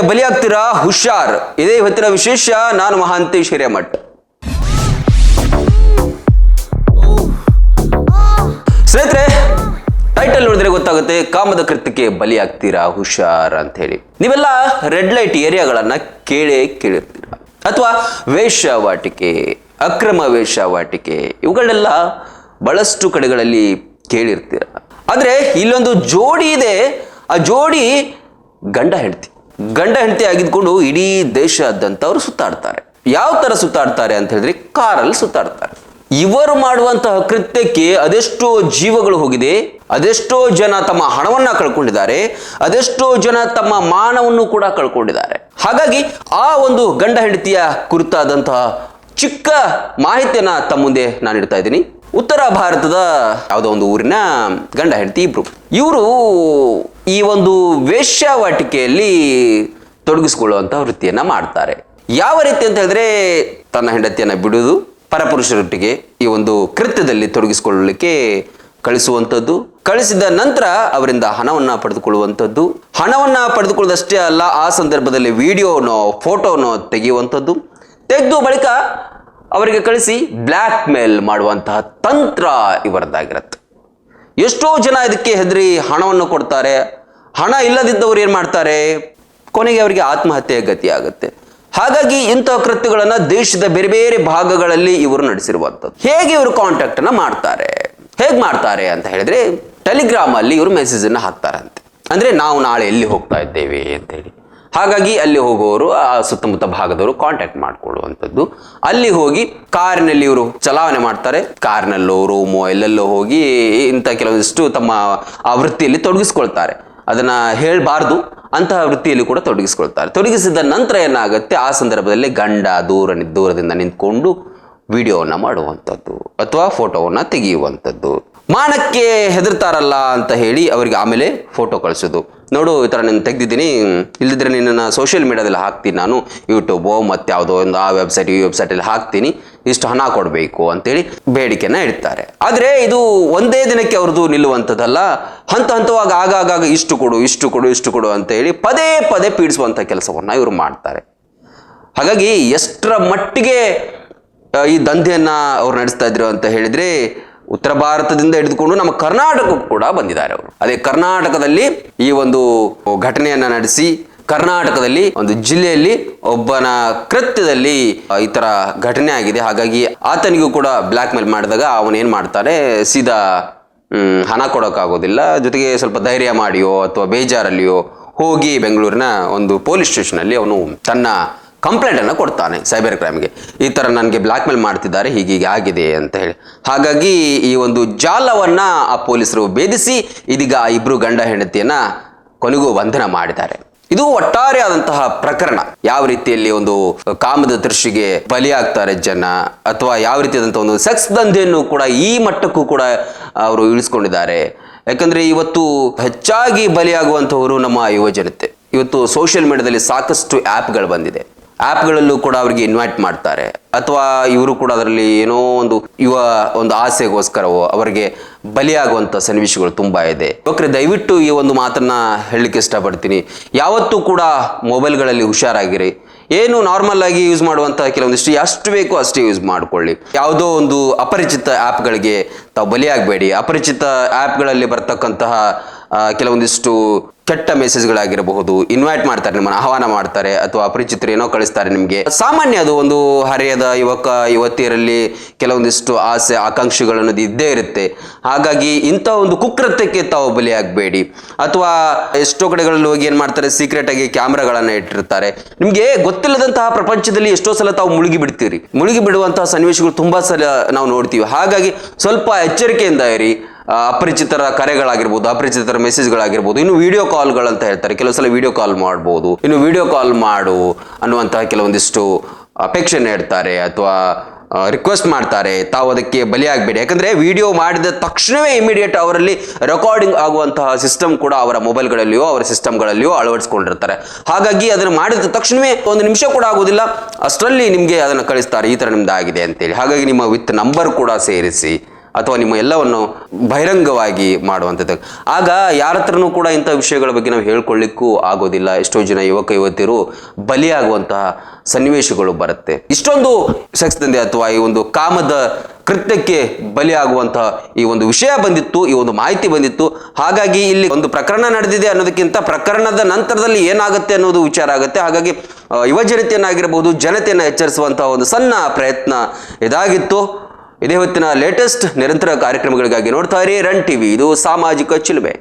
ಬಲಿಯಾಗ್ತೀರಾ? ಹುಷಾರ್. ಇದೇ ಇವತ್ತಿನ ವಿಶೇಷ. ನಾನು ಮಹಾಂತೇಶ್ ಹಿರೇಮಠ್. ಸ್ನೇಹಿತರೆ ಟೈಟಲ್ ನೋಡಿದ್ರೆ ಗೊತ್ತಾಗುತ್ತೆ, ಕಾಮದ ಕೃತ್ಯಕ್ಕೆ ಬಲಿಯಾಗ್ತೀರಾ, ಹುಷಾರ್ ಅಂತ ಹೇಳಿ ನೀವೆಲ್ಲ ರೆಡ್ ಲೈಟ್ ಏರಿಯಾಗಳನ್ನ ಕೇಳೇ ಕೇಳಿರ್ತೀರ? ಅಥವಾ ವೇಶ್ಯಾವಾಟಿಕೆ ಅಕ್ರಮ ವೇಶ್ಯಾವಾಟಿಕೆ ಇವುಗಳನ್ನೆಲ್ಲ ಬಹಳಷ್ಟು ಕಡೆಗಳಲ್ಲಿ ಕೇಳಿರ್ತೀರ? ಆದ್ರೆ ಇಲ್ಲೊಂದು ಜೋಡಿ ಇದೆ. ಆ ಜೋಡಿ ಗಂಡ ಹೆಂಡತಿ. ಗಂಡ ಹೆಂಡತಿ ಆಗಿದ್ಕೊಂಡು ಇಡೀ ದೇಶಾದ್ಯಂತ ಅವರು ಸುತ್ತಾಡ್ತಾರೆ. ಯಾವ ತರ ಸುತ್ತಾಡ್ತಾರೆ ಅಂತ ಹೇಳಿದ್ರೆ ಕಾರಲ್ಲಿ ಸುತ್ತಾಡ್ತಾರೆ. ಇವರು ಮಾಡುವಂತಹ ಕೃತ್ಯಕ್ಕೆ ಅದೆಷ್ಟೋ ಜೀವಗಳು ಹೋಗಿದೆ, ಅದೆಷ್ಟೋ ಜನ ತಮ್ಮ ಹಣವನ್ನ ಕಳ್ಕೊಂಡಿದ್ದಾರೆ, ಅದೆಷ್ಟೋ ಜನ ತಮ್ಮ ಮಾನವನ್ನು ಕೂಡ ಕಳ್ಕೊಂಡಿದ್ದಾರೆ. ಹಾಗಾಗಿ ಆ ಒಂದು ಗಂಡ ಹೆಂಡತಿಯ ಕುರಿತಾದಂತಹ ಚಿಕ್ಕ ಮಾಹಿತಿಯನ್ನ ತಮ್ಮ ಮುಂದೆ ನಾನು ಇಡ್ತಾ ಇದ್ದೀನಿ. ಉತ್ತರ ಭಾರತದ ಯಾವುದೋ ಒಂದು ಊರಿನ ಗಂಡ ಹೆಂಡತಿ ಇಬ್ರು. ಇವರು ಈ ಒಂದು ವೇಶ್ಯಾವಾಟಿಕೆಯಲ್ಲಿ ತೊಡಗಿಸ್ಕೊಳ್ಳುವಂಥ ವೃತ್ತಿಯನ್ನ ಮಾಡ್ತಾರೆ. ಯಾವ ರೀತಿ ಅಂತ ಹೇಳಿದ್ರೆ ತನ್ನ ಹೆಂಡತಿಯನ್ನ ಬಿಡುವುದು, ಪರಪುರುಷರೊಟ್ಟಿಗೆ ಈ ಒಂದು ಕೃತ್ಯದಲ್ಲಿ ತೊಡಗಿಸಿಕೊಳ್ಳಲಿಕ್ಕೆ ಕಳಿಸುವಂಥದ್ದು, ಕಳಿಸಿದ ನಂತರ ಅವರಿಂದ ಹಣವನ್ನ ಪಡೆದುಕೊಳ್ಳುವಂಥದ್ದು, ಹಣವನ್ನ ಪಡೆದುಕೊಳ್ಳೋದಷ್ಟೇ ಅಲ್ಲ, ಆ ಸಂದರ್ಭದಲ್ಲಿ ವಿಡಿಯೋನೋ, ಫೋಟೋನೋ ತೆಗೆಯುವಂಥದ್ದು, ತೆಗೆದು ಬಳಿಕ ಅವರಿಗೆ ಕಳಿಸಿ ಬ್ಲ್ಯಾಕ್ ಮೇಲ್ ಮಾಡುವಂತಹ ತಂತ್ರ ಇವರದ್ದಾಗಿರುತ್ತೆ. ಎಷ್ಟೋ ಜನ ಇದಕ್ಕೆ ಹೆದರಿ ಹಣವನ್ನು ಕೊಡ್ತಾರೆ ಹಣ ಇಲ್ಲದಿದ್ದವರು ಏನು ಮಾಡ್ತಾರೆ? ಕೊನೆಗೆ ಅವರಿಗೆ ಆತ್ಮಹತ್ಯೆಯ ಗತಿ ಆಗುತ್ತೆ ಹಾಗಾಗಿ ಇಂತಹ ಕೃತ್ಯಗಳನ್ನ ದೇಶದ ಬೇರೆ ಬೇರೆ ಭಾಗಗಳಲ್ಲಿ ಇವರು ನಡೆಸಿರುವಂಥದ್ದು. ಹೇಗೆ ಇವರು ಕಾಂಟ್ಯಾಕ್ಟ್ ಅನ್ನ ಮಾಡ್ತಾರೆ? ಹೇಗೆ ಮಾಡ್ತಾರೆ ಅಂತ ಹೇಳಿದ್ರೆ ಟೆಲಿಗ್ರಾಮ್ ಅಲ್ಲಿ ಇವರು ಮೆಸೇಜ್ ಅನ್ನ ಹಾಕ್ತಾರಂತೆ. ಅಂದ್ರೆ ನಾವು ನಾಳೆ ಎಲ್ಲಿ ಹೋಗ್ತಾ ಇದ್ದೇವೆ ಅಂತ ಹೇಳಿ. ಹಾಗಾಗಿ ಅಲ್ಲಿ ಹೋಗುವವರು ಆ ಸುತ್ತಮುತ್ತ ಭಾಗದವರು ಕಾಂಟ್ಯಾಕ್ಟ್ ಮಾಡ್ಕೊಳ್ಳುವಂಥದ್ದು. ಅಲ್ಲಿ ಹೋಗಿ ಕಾರಿನಲ್ಲಿ ಇವರು ಚಲಾವಣೆ ಮಾಡ್ತಾರೆ. ಕಾರಿನಲ್ಲೋ ರೂಮೋ ಎಲ್ಲೆಲ್ಲೋ ಹೋಗಿ ಇಂಥ ಕೆಲವೊಂದಿಷ್ಟು ತಮ್ಮ ಆ ವೃತ್ತಿಯಲ್ಲಿ ತೊಡಗಿಸ್ಕೊಳ್ತಾರೆ. ಅದನ್ನ ಹೇಳಬಾರ್ದು ಅಂತಹ ವೃತ್ತಿಯಲ್ಲಿ ಕೂಡ ತೊಡಗಿಸ್ಕೊಳ್ತಾರೆ. ತೊಡಗಿಸಿದ ನಂತರ ಏನಾಗುತ್ತೆ? ಆ ಸಂದರ್ಭದಲ್ಲಿ ಗಂಡ ದೂರ ದೂರದಿಂದ ನಿಂತ್ಕೊಂಡು ವಿಡಿಯೋವನ್ನು ಮಾಡುವಂಥದ್ದು ಅಥವಾ ಫೋಟೋವನ್ನು ತೆಗೆಯುವಂಥದ್ದು. ಮಾನಕ್ಕೆ ಹೆದರ್ತಾರಲ್ಲ ಅಂತ ಹೇಳಿ ಅವರಿಗೆ ಆಮೇಲೆ ಫೋಟೋ ಕಳಿಸೋದು ನೋಡು, ಈ ಥರ ನಾನು ತೆಗೆದಿದ್ದೀನಿ. ಇಲ್ಲದಿದ್ರೆ ನಿನ್ನನ್ನು ಸೋಷಿಯಲ್ ಮೀಡಿಯಾದಲ್ಲಿ ಹಾಕ್ತೀನಿ ನಾನು. ಯೂಟ್ಯೂಬು ಮತ್ತು ಯಾವುದೋ ಒಂದು ಆ ವೆಬ್ಸೈಟ್ ಈ ವೆಬ್ಸೈಟಲ್ಲಿ ಹಾಕ್ತೀನಿ. ಇಷ್ಟು ಹಣ ಕೊಡಬೇಕು ಅಂತೇಳಿ ಬೇಡಿಕೆಯನ್ನು ಇಡ್ತಾರೆ. ಆದರೆ ಇದು ಒಂದೇ ದಿನಕ್ಕೆ ಅವ್ರದ್ದು ನಿಲ್ಲುವಂಥದ್ದಲ್ಲ. ಹಂತ ಹಂತವಾಗಿ ಆಗಾಗ ಇಷ್ಟು ಕೊಡು ಇಷ್ಟು ಕೊಡು ಇಷ್ಟು ಕೊಡು ಅಂತ ಹೇಳಿ ಪದೇ ಪದೇ ಪೀಡಿಸುವಂಥ ಕೆಲಸವನ್ನು ಇವರು ಮಾಡ್ತಾರೆ. ಹಾಗಾಗಿ ಎಷ್ಟರ ಮಟ್ಟಿಗೆ ಈ ದಂಧೆಯನ್ನು ಅವ್ರು ನಡೆಸ್ತಾ ಇದ್ರು ಅಂತ ಹೇಳಿದ್ರೆ ಉತ್ತರ ಭಾರತದಿಂದ ಹಿಡಿದುಕೊಂಡು ನಮ್ಮ ಕರ್ನಾಟಕಕ್ಕೂ ಕೂಡ ಬಂದಿದ್ದಾರೆ ಅವರು. ಅದೇ ಕರ್ನಾಟಕದಲ್ಲಿ ಈ ಒಂದು ಘಟನೆಯನ್ನ ನಡೆಸಿ ಕರ್ನಾಟಕದಲ್ಲಿ ಒಂದು ಜಿಲ್ಲೆಯಲ್ಲಿ ಒಬ್ಬನ ಕೃತ್ಯದಲ್ಲಿ ಈ ತರ ಘಟನೆ ಆಗಿದೆ. ಹಾಗಾಗಿ ಆತನಿಗೂ ಕೂಡ ಬ್ಲ್ಯಾಕ್ ಮೇಲ್ ಮಾಡಿದಾಗ ಅವನು ಏನ್ ಮಾಡ್ತಾನೆ, ಸೀದಾ ಹಣ ಕೊಡೋಕ್ಕಾಗೋದಿಲ್ಲ. ಜೊತೆಗೆ ಸ್ವಲ್ಪ ಧೈರ್ಯ ಮಾಡಿಯೋ ಅಥವಾ ಬೇಜಾರಲ್ಲಿಯೋ ಹೋಗಿ ಬೆಂಗಳೂರಿನ ಒಂದು ಪೊಲೀಸ್ ಸ್ಟೇಷನಲ್ಲಿ ಅವನು ತನ್ನ ಕಂಪ್ಲೇಂಟ್ ಅನ್ನು ಕೊಡ್ತಾನೆ ಸೈಬರ್ ಕ್ರೈಮ್ಗೆ. ಈ ತರ ನನಗೆ ಬ್ಲ್ಯಾಕ್ ಮೇಲ್ ಮಾಡ್ತಿದ್ದಾರೆ ಹೀಗೀಗೆ ಆಗಿದೆ ಅಂತ ಹೇಳಿ. ಹಾಗಾಗಿ ಈ ಒಂದು ಜಾಲವನ್ನ ಆ ಪೊಲೀಸರು ಭೇದಿಸಿ, ಇದೀಗ ಆ ಇಬ್ರು ಗಂಡ ಹೆಂಡತಿಯನ್ನ ಕೊನೆಗೂ ವಂದನ ಮಾಡಿದ್ದಾರೆ. ಇದು ಒಟ್ಟಾರೆ ಆದಂತಹ ಪ್ರಕರಣ. ಯಾವ ರೀತಿಯಲ್ಲಿ ಒಂದು ಕಾಮದ ದೃಷ್ಟಿಗೆ ಬಲಿಯಾಗ್ತಾರೆ ಜನ, ಅಥವಾ ಯಾವ ರೀತಿಯಾದಂಥ ಒಂದು ಸೆಕ್ಸ್ ದಂಧೆಯನ್ನು ಕೂಡ ಈ ಮಟ್ಟಕ್ಕೂ ಕೂಡ ಅವರು ಇಳಿಸ್ಕೊಂಡಿದ್ದಾರೆ. ಯಾಕಂದರೆ ಇವತ್ತು ಹೆಚ್ಚಾಗಿ ಬಲಿಯಾಗುವಂಥವರು ನಮ್ಮ ಯುವಜನತೆ. ಇವತ್ತು ಸೋಷಿಯಲ್ ಮೀಡಿಯಾದಲ್ಲಿ ಸಾಕಷ್ಟು ಆ್ಯಪ್ಗಳು ಬಂದಿದೆ. ಆ್ಯಪ್ಗಳಲ್ಲೂ ಕೂಡ ಅವರಿಗೆ ಇನ್ವೈಟ್ ಮಾಡ್ತಾರೆ. ಅಥವಾ ಇವರು ಕೂಡ ಅದರಲ್ಲಿ ಏನೋ ಒಂದು ಯುವ ಒಂದು ಆಸೆಗೋಸ್ಕರವೋ ಅವರಿಗೆ ಬಲಿಯಾಗುವಂಥ ಸನ್ನಿವೇಶಗಳು ತುಂಬ ಇದೆ. ಯುವಕರೇ ದಯವಿಟ್ಟು ಈ ಒಂದು ಮಾತನ್ನು ಹೇಳಲಿಕ್ಕೆ ಇಷ್ಟಪಡ್ತೀನಿ. ಯಾವತ್ತೂ ಕೂಡ ಮೊಬೈಲ್ಗಳಲ್ಲಿ ಹುಷಾರಾಗಿರಿ. ಏನು ನಾರ್ಮಲ್ ಆಗಿ ಯೂಸ್ ಮಾಡುವಂತಹ ಕೆಲವೊಂದಿಷ್ಟು ಎಷ್ಟು ಬೇಕೋ ಅಷ್ಟೇ ಯೂಸ್ ಮಾಡಿಕೊಳ್ಳಿ. ಯಾವುದೋ ಒಂದು ಅಪರಿಚಿತ ಆ್ಯಪ್ಗಳಿಗೆ ತಾವು ಬಲಿಯಾಗಬೇಡಿ. ಅಪರಿಚಿತ ಆ್ಯಪ್ಗಳಲ್ಲಿ ಬರ್ತಕ್ಕಂತಹ ಕೆಲವೊಂದಿಷ್ಟು ಕೆಟ್ಟ ಮೆಸೇಜ್ಗಳಾಗಿರಬಹುದು ಇನ್ವೈಟ್ ಮಾಡ್ತಾರೆ, ನಿಮ್ಮನ್ನು ಆಹ್ವಾನ ಮಾಡ್ತಾರೆ, ಅಥವಾ ಅಪರಿಚಿತರು ಏನೋ ಕಳಿಸ್ತಾರೆ ನಿಮಗೆ. ಸಾಮಾನ್ಯ ಅದು ಒಂದು ಹರೆಯದ ಯುವಕ, ಯುವತಿಯರಲ್ಲಿ ಕೆಲವೊಂದಿಷ್ಟು ಆಸೆ ಆಕಾಂಕ್ಷೆಗಳನ್ನು ಇದ್ದೇ ಇರುತ್ತೆ. ಹಾಗಾಗಿ ಇಂಥ ಒಂದು ಕುಕೃತ್ಯಕ್ಕೆ ತಾವು ಬಲಿಯಾಗಬೇಡಿ. ಅಥವಾ ಎಷ್ಟೋ ಕಡೆಗಳಲ್ಲಿ ಹೋಗಿ ಏನು ಮಾಡ್ತಾರೆ ಸೀಕ್ರೆಟ್ ಆಗಿ ಕ್ಯಾಮ್ರಾಗಳನ್ನು ಇಟ್ಟಿರ್ತಾರೆ. ನಿಮಗೆ ಗೊತ್ತಿಲ್ಲದಂತಹ ಪ್ರಪಂಚದಲ್ಲಿ ಎಷ್ಟೋ ಸಲ ತಾವು ಮುಳುಗಿ ಬಿಡ್ತೀರಿ ಮುಳುಗಿ ಬಿಡುವಂತಹ ಸನ್ನಿವೇಶಗಳು ತುಂಬಾ ಸಲ ನಾವು ನೋಡ್ತೀವಿ. ಹಾಗಾಗಿ ಸ್ವಲ್ಪ ಎಚ್ಚರಿಕೆಯಿಂದ ಇರಿ. ಅಪರಿಚಿತರ ಕರೆಗಳಾಗಿರ್ಬೋದು, ಅಪರಿಚಿತರ ಮೆಸೇಜ್ಗಳಾಗಿರ್ಬೋದು ಇನ್ನು ವಿಡಿಯೋ ಅಂತ ಹೇಳ್ತಾರೆ. ಕೆಲವು ಸಲ ವಿಡಿಯೋ ಕಾಲ್ ಮಾಡ್ಬೋದು. ಇನ್ನು ವಿಡಿಯೋ ಕಾಲ್ ಮಾಡು ಅನ್ನುವಂತಹ ಕೆಲವೊಂದಿಷ್ಟು ಅಪೇಕ್ಷೆ ನೀಡ್ತಾರೆ ಅಥವಾ ರಿಕ್ವೆಸ್ಟ್ ಮಾಡ್ತಾರೆ. ತಾವು ಅದಕ್ಕೆ ಬಲಿಯಾಗಬೇಡಿ. ಯಾಕಂದರೆ ವಿಡಿಯೋ ಮಾಡಿದ ತಕ್ಷಣವೇ ಇಮಿಡಿಯೇಟ್ ಅವರಲ್ಲಿ ರೆಕಾರ್ಡಿಂಗ್ ಆಗುವಂತಹ ಸಿಸ್ಟಮ್ ಕೂಡ ಅವರ ಮೊಬೈಲ್ಗಳಲ್ಲಿಯೋ ಅವರ ಸಿಸ್ಟಮ್ಗಳಲ್ಲಿಯೋ ಅಳವಡಿಸ್ಕೊಂಡಿರ್ತಾರೆ. ಹಾಗಾಗಿ ಅದನ್ನು ಮಾಡಿದ ತಕ್ಷಣವೇ ಒಂದು ನಿಮಿಷ ಕೂಡ ಆಗೋದಿಲ್ಲ ಅಷ್ಟರಲ್ಲಿ ನಿಮಗೆ ಅದನ್ನು ಕಳಿಸ್ತಾರೆ. ಈ ಥರ ನಿಮ್ದು ಆಗಿದೆ ಅಂತೇಳಿ. ಹಾಗಾಗಿ ನಿಮ್ಮ ವಿತ್ ನಂಬರ್ ಕೂಡ ಸೇರಿಸಿ. ಅಥವಾ ನಿಮ್ಮ ಎಲ್ಲವನ್ನು ಬಹಿರಂಗವಾಗಿ ಮಾಡುವಂಥದ್ದು. ಆಗ ಯಾರ ಹತ್ರನೂ ಕೂಡ ಇಂಥ ವಿಷಯಗಳ ಬಗ್ಗೆ ನಾವು ಹೇಳ್ಕೊಳ್ಳಿಕ್ಕೂ ಆಗೋದಿಲ್ಲ. ಎಷ್ಟೋ ಜನ ಯುವಕ, ಯುವತಿಯರು ಬಲಿಯಾಗುವಂತಹ ಸನ್ನಿವೇಶಗಳು ಬರುತ್ತೆ. ಇಷ್ಟೊಂದು ಸೆಕ್ಸ್ ದಂಧೆ ಅಥವಾ ಈ ಒಂದು ಕಾಮದ ಕೃತ್ಯಕ್ಕೆ ಬಲಿಯಾಗುವಂತಹ ಈ ಒಂದು ವಿಷಯ ಬಂದಿತ್ತು, ಈ ಒಂದು ಮಾಹಿತಿ ಬಂದಿತ್ತು. ಹಾಗಾಗಿ ಇಲ್ಲಿ ಒಂದು ಪ್ರಕರಣ ನಡೆದಿದೆ ಅನ್ನೋದಕ್ಕಿಂತ ಪ್ರಕರಣದ ನಂತರದಲ್ಲಿ ಏನಾಗುತ್ತೆ ಅನ್ನೋದು ವಿಚಾರ ಆಗುತ್ತೆ. ಹಾಗಾಗಿ ಯುವ ಜನತೆಯನ್ನಾಗಿರಬಹುದು ಜನತೆಯನ್ನು ಎಚ್ಚರಿಸುವಂತಹ ಒಂದು ಸಣ್ಣ ಪ್ರಯತ್ನ ಇದಾಗಿತ್ತು. ಇದೇ ಹೊತ್ತಿನ ಲೇಟೆಸ್ಟ್ ನಿರಂತರ ಕಾರ್ಯಕ್ರಮಗಳಿಗಾಗಿ ನೋಡ್ತಾ ಇರಿ ರನ್ ಟಿವಿ ಇದು ಸಾಮಾಜಿಕ ಚಿಲುಮೆ.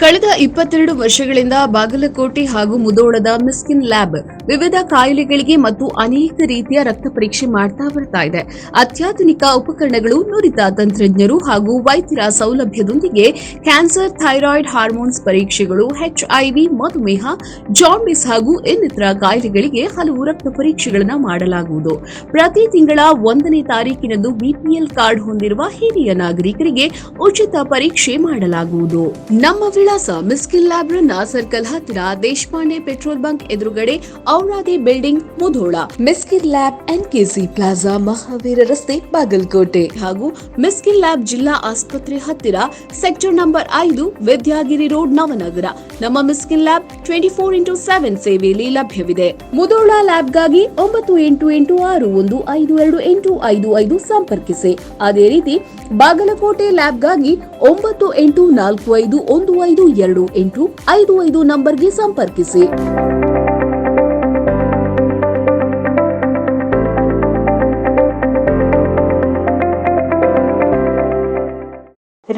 ಕಳೆದ ಇಪ್ಪತ್ತೆರಡು ವರ್ಷಗಳಿಂದ ಬಾಗಲಕೋಟೆ ಹಾಗೂ ಮುದೋಳದ ಮಿಸ್ಕಿನ್ ಲ್ಯಾಬ್ ವಿವಿಧ ಕಾಯಿಲೆಗಳಿಗೆ ಮತ್ತು ಅನೇಕ ರೀತಿಯ ರಕ್ತ ಪರೀಕ್ಷೆ ಮಾಡ್ತಾ ಬರ್ತಾ ಇದೆ. ಅತ್ಯಾಧುನಿಕ ಉಪಕರಣಗಳು ನುರಿತ ತಂತ್ರಜ್ಞರು ಹಾಗೂ ವೈದ್ಯರ ಸೌಲಭ್ಯದೊಂದಿಗೆ ಕ್ಯಾನ್ಸರ್, ಥೈರಾಯ್ಡ್ ಹಾರ್ಮೋನ್ಸ್ ಪರೀಕ್ಷೆಗಳು ಎಚ್ಐವಿ ಮಧುಮೇಹ ಜಾಂಡಿಸ್ ಹಾಗೂ ಇನ್ನಿತರ ಕಾಯಿಲೆಗಳಿಗೆ ಹಲವು ರಕ್ತ ಪರೀಕ್ಷೆಗಳನ್ನು ಮಾಡಲಾಗುವುದು. ಪ್ರತಿ ತಿಂಗಳ ಒಂದನೇ ತಾರೀಕಿನಂದು ಬಿಪಿಎಲ್ ಕಾರ್ಡ್ ಹೊಂದಿರುವ ಹಿರಿಯ ನಾಗರಿಕರಿಗೆ ಉಚಿತ ಪರೀಕ್ಷೆ ಮಾಡಲಾಗುವುದು. ನಮ್ಮ ವಿಳಾಸ ಮಿಸ್ಕಿಲ್ ಲ್ಯಾಬ್ರನ್ನ ಸರ್ಕಲ್ ಹತ್ತಿರ ದೇಶಪಾಂಡೆ ಪೆಟ್ರೋಲ್ ಬಂಕ್ ಎದುರುಗಡೆ Auradi building Mudhol, Miskin lab NKC plaza, Mahaveer ರಸ್ತೆ, ಬಾಗಲಕೋಟೆ ಹಾಗೂ ಮಿಸ್ಕಿನ್ ಲ್ಯಾಬ್ ಜಿಲ್ಲಾ ಆಸ್ಪತ್ರೆ ಹತ್ತಿರ ಸೆಕ್ಟರ್ ನಂಬರ್ ಐದು ವಿದ್ಯಾಗಿರಿ ರೋಡ್, ನವನಗರ. ನಮ್ಮ Miskin lab twenty four into seven ಸೇವೆಯಲ್ಲಿ ಲಭ್ಯವಿದೆ. ಮುಧೋಳ ಲ್ಯಾಬ್ಗಾಗಿ ಒಂಬತ್ತು ಎಂಟು ಎಂಟು ಆರು ಒಂದು ಐದು ಎರಡು ಎಂಟು ಐದು ಐದು ಸಂಪರ್ಕಿಸಿ. ಅದೇ ರೀತಿ ಬಾಗಲಕೋಟೆ ಲ್ಯಾಬ್ಗಾಗಿ ಒಂಬತ್ತು ಎಂಟು ನಾಲ್ಕು ಐದು ಒಂದು ಐದು ಎರಡು ಎಂಟು ಐದು ಐದು ನಂಬರ್ಗೆ ಸಂಪರ್ಕಿಸಿ.